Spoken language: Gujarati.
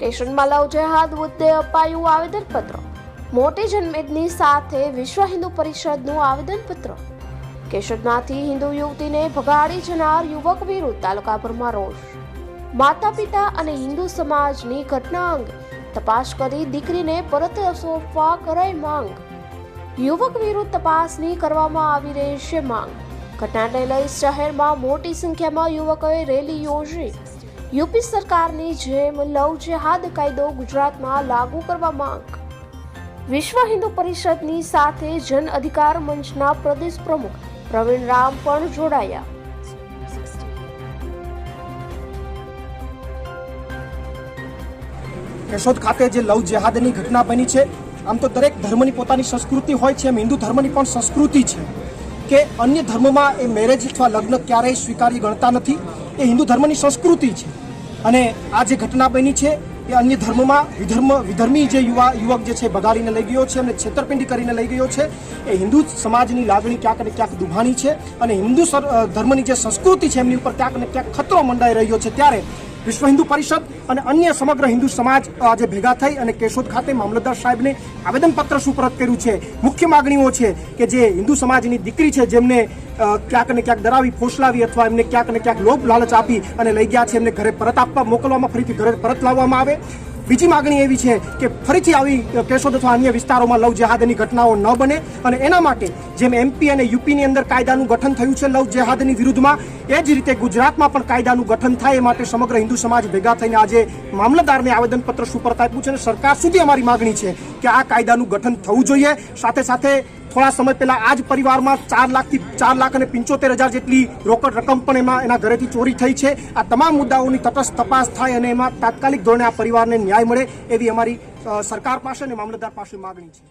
કેશનમાં લવ જેહાદ મુદ્દે અપાયું આવેદનપત્ર. મોટી જનમેદની સાથે વિશ્વ હિન્દુ પરિષદનું આવેદનપત્ર. કેશોદમાંથી હિન્દુ યુવતીને ભગાડી જનાર યુવક વિરુદ્ધ તાલુકાભરમાં રોષ. માતા પિતા અને હિન્દુ સમાજની ઘટના અંગે તપાસ કરી દીકરીને પરત સોંપવા કરાઈ માંગ. યુવક વિરુદ્ધ તપાસની કરવામાં આવી રહી છે માંગ. ઘટનાને લઈ શહેરમાં મોટી સંખ્યામાં યુવકોએ રેલી યોજી. યુપી સરકારની જેમ લવ જેહાદ કાયદો ગુજરાતમાં લાગુ કરવા માંગ. વિશ્વ હિન્દુ પરિષદની સાથે જન અધિકાર મંચના પ્રદેશ પ્રમુખ પ્રવીણ રામ પણ જોડાયા. કેશોદ ખાતે જે લવ જેહાદની ઘટના બની છે, આમ તો દરેક ધર્મની પોતાની સંસ્કૃતિ હોય છે, એમ હિન્દુ ધર્મની પણ સંસ્કૃતિ છે. કે અન્ય ધર્મમાં એ મેરેજ અથવા લગ્ન ક્યારેય સ્વીકારી ગણતા નથી, એ હિન્દુ ધર્મની સંસ્કૃતિ છે. અને આ જે ઘટના બની છે, એ અન્ય ધર્મમાં વિધર્મ, વિધર્મી જે યુવા, યુવક જે છે, બગાડીને લઈ ગયો છે અને છેતરપિંડી કરીને લઈ ગયો છે. એ હિન્દુ સમાજની લાગણી ક્યાંક ને ક્યાંક દુભાણી છે અને હિન્દુ ધર્મની જે સંસ્કૃતિ છે, એમની ઉપર ક્યાંક ને ક્યાંક ખતરો મંડાઈ રહ્યો છે. ત્યારે વિશ્વ હિન્દુ પરિષદ અને અન્ય સમગ્ર હિન્દુ સમાજ આજે ભેગા થઈ અને કેશોદ ખાતે મામલતદાર સાહેબને આવેદનપત્ર સુપરત કર્યું છે. મુખ્ય માગણીઓ છે કે જે હિન્દુ સમાજની દીકરી છે જેમને ક્યાંક ને ક્યાંક ડરાવી, ફોસલાવી અથવા એમને ક્યાંક ને ક્યાંક લોભ લાલચ આપી અને લઈ ગયા છે, એમને ઘરે પરત આપવા મોકલવામાં, ફરીથી ઘરે પરત લાવવામાં આવે. બીજી માગણી એવી છે કે ફરીથી આવી કેશોદ અથવા અન્ય વિસ્તારોમાં લવ જહાદની ઘટનાઓ ન બને અને એના માટે જેમ એમપી અને યુપીની અંદર કાયદાનું ગઠન થયું છે લવ જેહાદની વિરુદ્ધમાં, એ જ રીતે ગુજરાતમાં પણ કાયદાનું ગઠન થાય એ માટે સમગ્ર હિન્દુ સમાજ ભેગા થઈને આજે મામલતદારને આવેદનપત્ર સુપરત આપ્યું છે અને સરકાર સુધી અમારી માગણી છે કે આ કાયદાનું ગઠન થવું જોઈએ. સાથે સાથે થોડા સમય પહેલા આ જ પરિવારમાં ચાર લાખથી ચાર લાખ અને પંચોતેર હજાર જેટલી રોકડ રકમ પણ એમાં એના ઘરેથી ચોરી થઈ છે. આ તમામ મુદ્દાઓની તટસ્થ તપાસ થાય અને એમાં તાત્કાલિક ધોરણે આ પરિવારને ન્યાય મળે એવી અમારી સરકાર પાસે અને મામલતદાર પાસે માગણી છે.